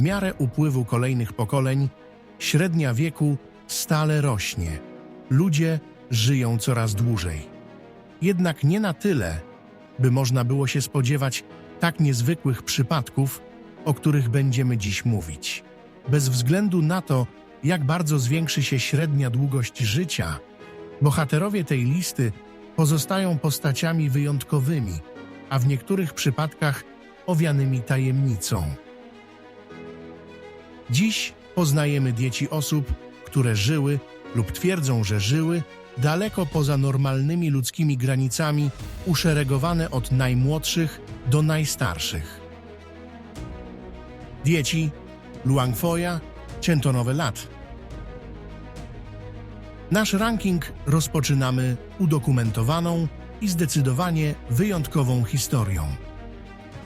W miarę upływu kolejnych pokoleń średnia wieku stale rośnie. Ludzie żyją coraz dłużej. Jednak nie na tyle, by można było się spodziewać tak niezwykłych przypadków, o których będziemy dziś mówić. Bez względu na to, jak bardzo zwiększy się średnia długość życia, bohaterowie tej listy pozostają postaciami wyjątkowymi, a w niektórych przypadkach owianymi tajemnicą. Dziś poznajemy dzieci osób, które żyły lub twierdzą, że żyły daleko poza normalnymi ludzkimi granicami, uszeregowane od najmłodszych do najstarszych. Dzieci Luangfoja, Centonowe lat. Nasz ranking rozpoczynamy udokumentowaną i zdecydowanie wyjątkową historią.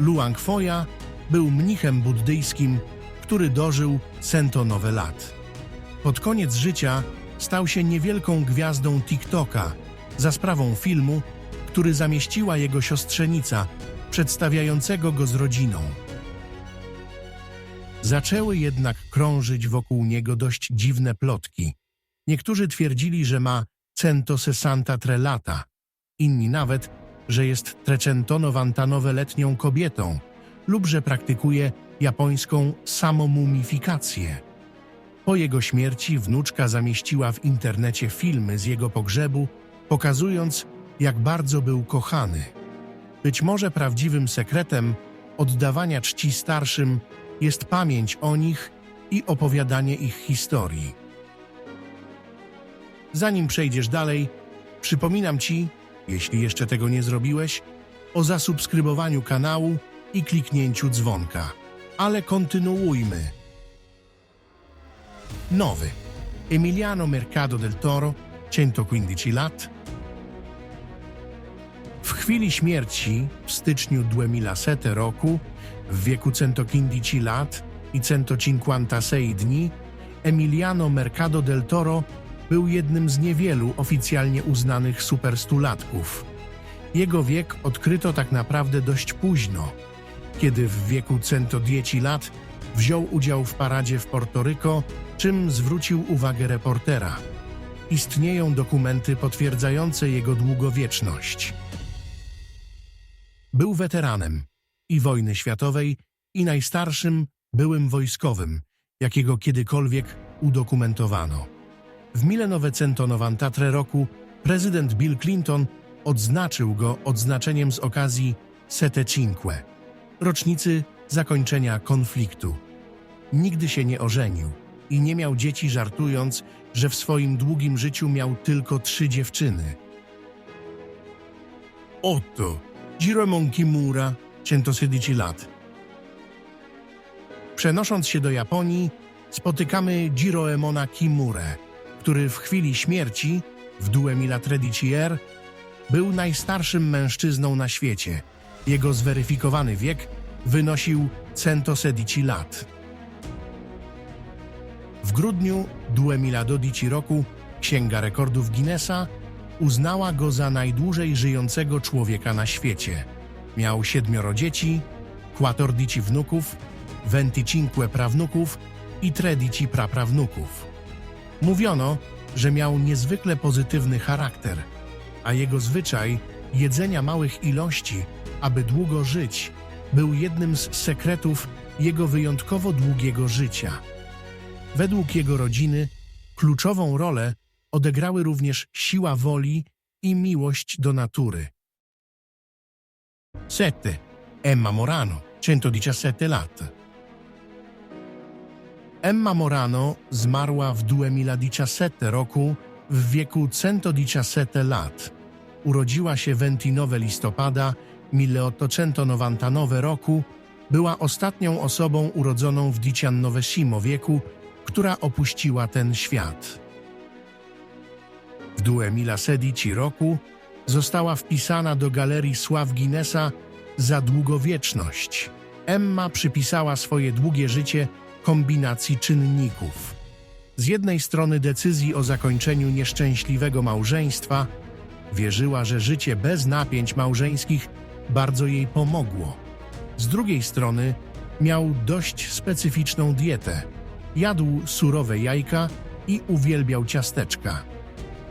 Luang Foja był mnichem buddyjskim, który dożył centonowe lat. Pod koniec życia stał się niewielką gwiazdą TikToka za sprawą filmu, który zamieściła jego siostrzenica, przedstawiającego go z rodziną. Zaczęły jednak krążyć wokół niego dość dziwne plotki. Niektórzy twierdzili, że ma cento sessanta tre lata, inni nawet, że jest trecentono-wantanowe-letnią kobietą lub że praktykuje japońską samomumifikację. Po jego śmierci wnuczka zamieściła w internecie filmy z jego pogrzebu, pokazując, jak bardzo był kochany. Być może prawdziwym sekretem oddawania czci starszym jest pamięć o nich i opowiadanie ich historii. Zanim przejdziesz dalej, przypominam Ci, jeśli jeszcze tego nie zrobiłeś, o zasubskrybowaniu kanału i kliknięciu dzwonka. Ale kontynuujmy. Nowy. Emiliano Mercado del Toro, 115 lat. W chwili śmierci, w styczniu 2007 roku, w wieku 115 lat i 156 dni, Emiliano Mercado del Toro był jednym z niewielu oficjalnie uznanych superstulatków. Jego wiek odkryto tak naprawdę dość późno, kiedy w wieku 110 lat wziął udział w paradzie w Portoryko, czym zwrócił uwagę reportera. Istnieją dokumenty potwierdzające jego długowieczność. Był weteranem i wojny światowej, i najstarszym byłym wojskowym, jakiego kiedykolwiek udokumentowano. W Milenowecento Novantatre roku prezydent Bill Clinton odznaczył go odznaczeniem z okazji Sette Cinque, rocznicy zakończenia konfliktu. Nigdy się nie ożenił i nie miał dzieci, żartując, że w swoim długim życiu miał tylko trzy dziewczyny. Oto Jiromon Kimura, 116 lat. Przenosząc się do Japonii, spotykamy Jiroemona Kimurę, który w chwili śmierci, w Duemila Tredicier, był najstarszym mężczyzną na świecie. Jego zweryfikowany wiek wynosił 116 lat. W grudniu Duemila Dodici roku Księga Rekordów Guinnessa uznała go za najdłużej żyjącego człowieka na świecie. Miał siedmioro dzieci, quattordici wnuków, venticinque prawnuków i tredici praprawnuków. Mówiono, że miał niezwykle pozytywny charakter, a jego zwyczaj jedzenia małych ilości, aby długo żyć, był jednym z sekretów jego wyjątkowo długiego życia. Według jego rodziny kluczową rolę odegrały również siła woli i miłość do natury. Sette. Emma Morano, 117 lat. Emma Morano zmarła w 2017 roku w wieku 117 lat. Urodziła się 29 listopada 1899 roku. Była ostatnią osobą urodzoną w XIX wieku, która opuściła ten świat. W 2016 roku została wpisana do Galerii Sław Guinnessa za długowieczność. Emma przypisała swoje długie życie kombinacji czynników. Z jednej strony decyzji o zakończeniu nieszczęśliwego małżeństwa, wierzyła, że życie bez napięć małżeńskich bardzo jej pomogło. Z drugiej strony Miał dość specyficzną dietę. Jadł surowe jajka i uwielbiał ciasteczka.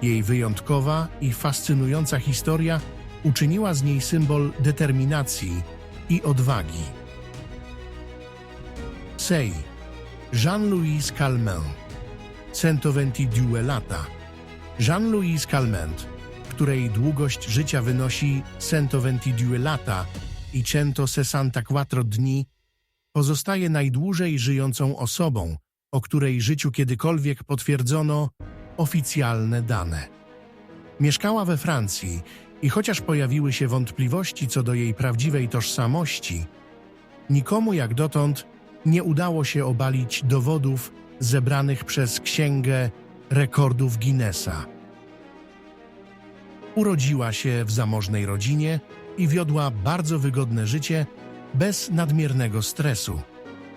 Jej wyjątkowa i fascynująca historia uczyniła z niej symbol determinacji i odwagi. Sei, Jean-Louis Calment, 122 lata. Jean-Louis Calment, której długość życia wynosi 122 lata i 164 dni, pozostaje najdłużej żyjącą osobą, o której życiu kiedykolwiek potwierdzono oficjalne dane. Mieszkała we Francji i chociaż pojawiły się wątpliwości co do jej prawdziwej tożsamości, nikomu jak dotąd nie udało się obalić dowodów zebranych przez Księgę Rekordów Guinnessa. Urodziła się w zamożnej rodzinie i wiodła bardzo wygodne życie bez nadmiernego stresu.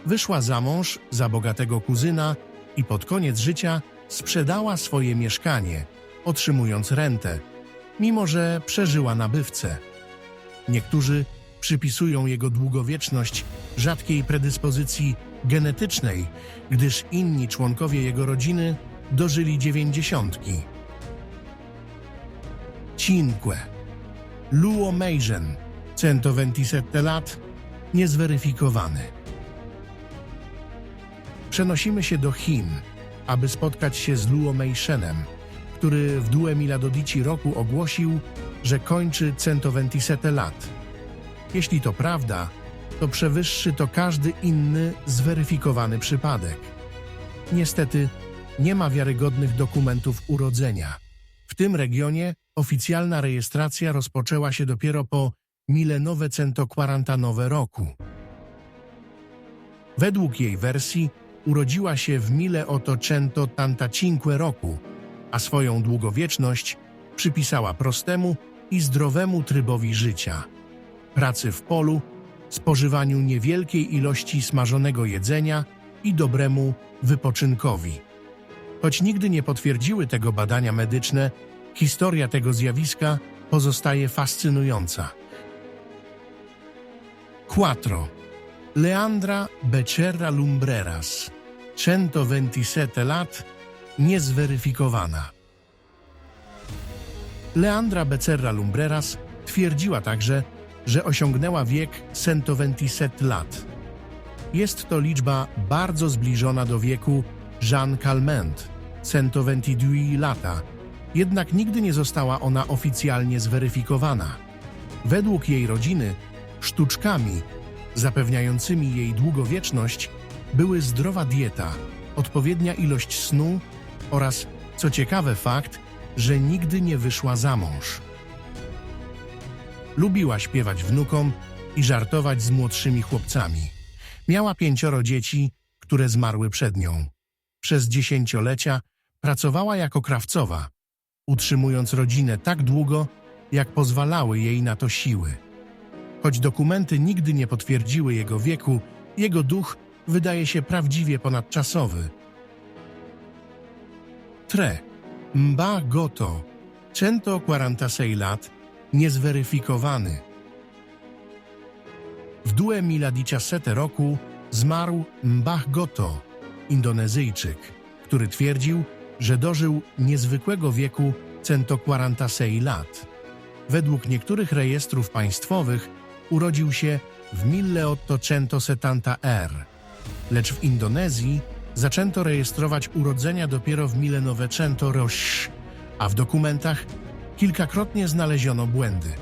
Wyszła za mąż za bogatego kuzyna i pod koniec życia sprzedała swoje mieszkanie, otrzymując rentę, mimo że przeżyła nabywcę. Niektórzy przypisują jego długowieczność rzadkiej predyspozycji genetycznej, gdyż inni członkowie jego rodziny dożyli dziewięćdziesiątki. Cinque. Luo Meijen, 127 lat, niezweryfikowany. Przenosimy się do Chin, aby spotkać się z Luo Meishenem, który w Due Miladodici roku ogłosił, że kończy 127 lat. Jeśli to prawda, to przewyższy to każdy inny zweryfikowany przypadek. Niestety, nie ma wiarygodnych dokumentów urodzenia. W tym regionie oficjalna rejestracja rozpoczęła się dopiero po milenowe centokwarantanowe roku. Według jej wersji urodziła się w Mile Ottocento Tantacinque roku, a swoją długowieczność przypisała prostemu i zdrowemu trybowi życia, pracy w polu, spożywaniu niewielkiej ilości smażonego jedzenia i dobremu wypoczynkowi. Choć nigdy nie potwierdziły tego badania medyczne, historia tego zjawiska pozostaje fascynująca. Quattro. Leandra Becerra Lumbreras, 127 lat, niezweryfikowana. Leandra Becerra Lumbreras twierdziła także, że osiągnęła wiek 127 lat. Jest to liczba bardzo zbliżona do wieku Jean Calment, 122 lata, jednak nigdy nie została ona oficjalnie zweryfikowana. Według jej rodziny, sztuczkami zapewniającymi jej długowieczność były zdrowa dieta, odpowiednia ilość snu oraz, co ciekawe, fakt, że nigdy nie wyszła za mąż. Lubiła śpiewać wnukom i żartować z młodszymi chłopcami. Miała pięcioro dzieci, które zmarły przed nią. Przez dziesięciolecia pracowała jako krawcowa, utrzymując rodzinę tak długo, jak pozwalały jej na to siły. Choć dokumenty nigdy nie potwierdziły jego wieku, jego duch wydaje się prawdziwie ponadczasowy. Tre, Mba Goto, 146 lat, niezweryfikowany. W Due Miladiciasete roku zmarł Mbah Goto, Indonezyjczyk, który twierdził, że dożył niezwykłego wieku 146 lat. Według niektórych rejestrów państwowych urodził się w 1870 R, lecz w Indonezji zaczęto rejestrować urodzenia dopiero w Milenowecento Rosh, a w dokumentach kilkakrotnie znaleziono błędy.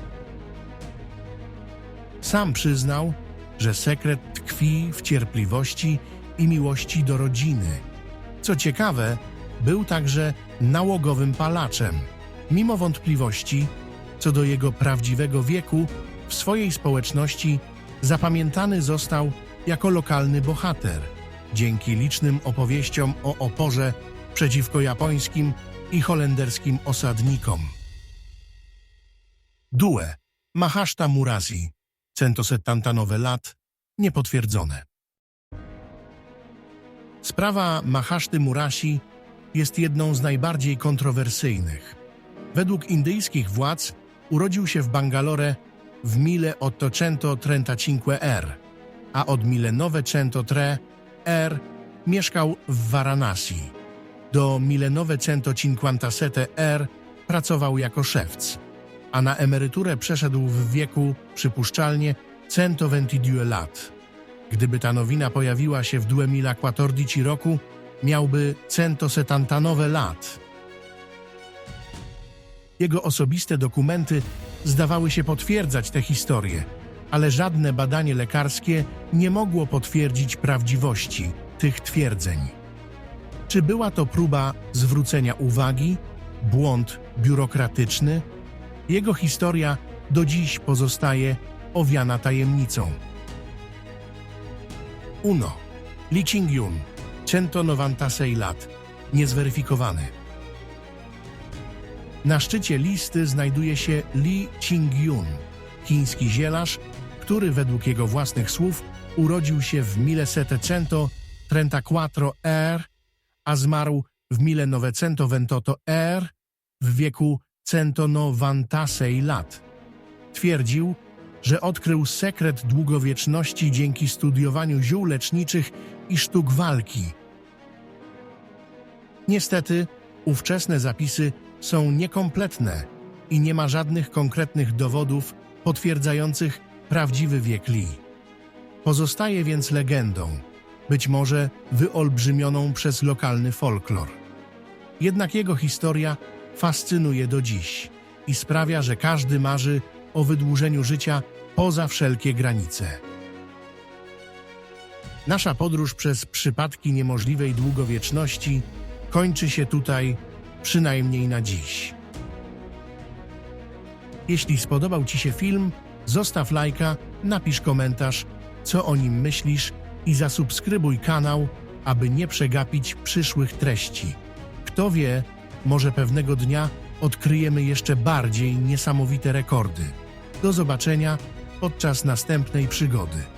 Sam przyznał, że sekret tkwi w cierpliwości i miłości do rodziny. Co ciekawe, był także nałogowym palaczem. Mimo wątpliwości co do jego prawdziwego wieku, w swojej społeczności zapamiętany został jako lokalny bohater, dzięki licznym opowieściom o oporze przeciwko japońskim i holenderskim osadnikom. Due, Mahashta Murazi, 179 lat, niepotwierdzone. Sprawa Mahaszty Murasi jest jedną z najbardziej kontrowersyjnych. Według indyjskich władz urodził się w Bangalore w Mile Ottocento Trentacinque R, a od Milenove R mieszkał w Varanasi. Do Milenove R pracował jako szewc, a na emeryturę przeszedł w wieku, przypuszczalnie, 122 lat. Gdyby ta nowina pojawiła się w 2014 roku, miałby 179 lat. Jego osobiste dokumenty zdawały się potwierdzać tę historię, ale żadne badanie lekarskie nie mogło potwierdzić prawdziwości tych twierdzeń. Czy była to próba zwrócenia uwagi, błąd biurokratyczny? Jego historia do dziś pozostaje owiana tajemnicą. Uno. Lee Ching-yun, 196 lat, niezweryfikowany. Na szczycie listy znajduje się Lee Ching-yun, chiński zielarz, który według jego własnych słów urodził się w 1734 R, a zmarł w 1928 R w wieku 196 lat. Twierdził, że odkrył sekret długowieczności dzięki studiowaniu ziół leczniczych i sztuk walki. Niestety, ówczesne zapisy są niekompletne i nie ma żadnych konkretnych dowodów potwierdzających prawdziwy wiek Lee. Pozostaje więc legendą, być może wyolbrzymioną przez lokalny folklor. Jednak jego historia fascynuje do dziś i sprawia, że każdy marzy o wydłużeniu życia poza wszelkie granice. Nasza podróż przez przypadki niemożliwej długowieczności kończy się tutaj, przynajmniej na dziś. Jeśli spodobał Ci się film, zostaw lajka, napisz komentarz, co o nim myślisz i zasubskrybuj kanał, aby nie przegapić przyszłych treści. Kto wie, może pewnego dnia odkryjemy jeszcze bardziej niesamowite rekordy. Do zobaczenia podczas następnej przygody.